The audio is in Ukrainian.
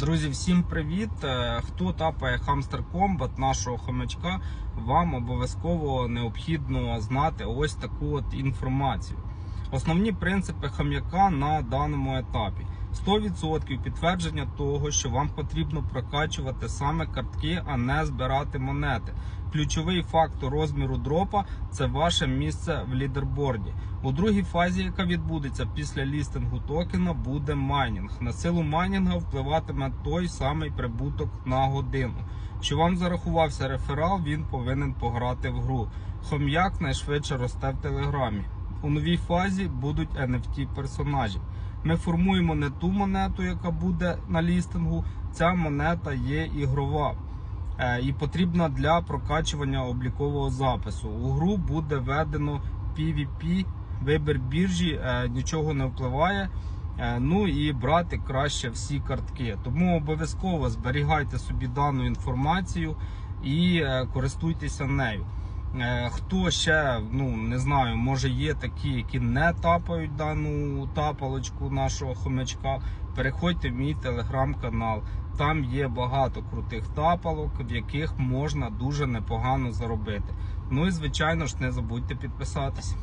Друзі, всім привіт! Е, Хто тапає Hamster Combat нашого хомячка, вам обов'язково необхідно знати ось таку от інформацію. Основні принципи хам'яка на даному етапі. 100% підтвердження того, що вам потрібно прокачувати саме картки, а не збирати монети. Ключовий фактор розміру дропа це ваше місце в лідерборді. У другій фазі, яка відбудеться після лістингу токена, буде майнінг. На силу майнінга впливатиме той самий прибуток на годину. Що вам зарахувався реферал, він повинен пограти в гру. Хом'як найшвидше росте в телеграмі. У новій фазі будуть NFT персонажі. Ми формуємо не ту монету, яка буде на лістингу. Ця монета є ігрова е, і потрібна для прокачування облікового запису. У гру буде введено PvP, вибір біржі, е, нічого не впливає. Е, Ну і брати краще всі картки. Тому обов'язково зберігайте собі дану інформацію і користуйтеся нею. Е, Хто ще, ну не знаю, може є такі, які не тапають дану тапалочку нашого хомячка. Переходьте в мій телеграм-канал. Там є багато крутих тапалок, в яких можна дуже непогано заробити. Ну і звичайно ж не забудьте підписатись.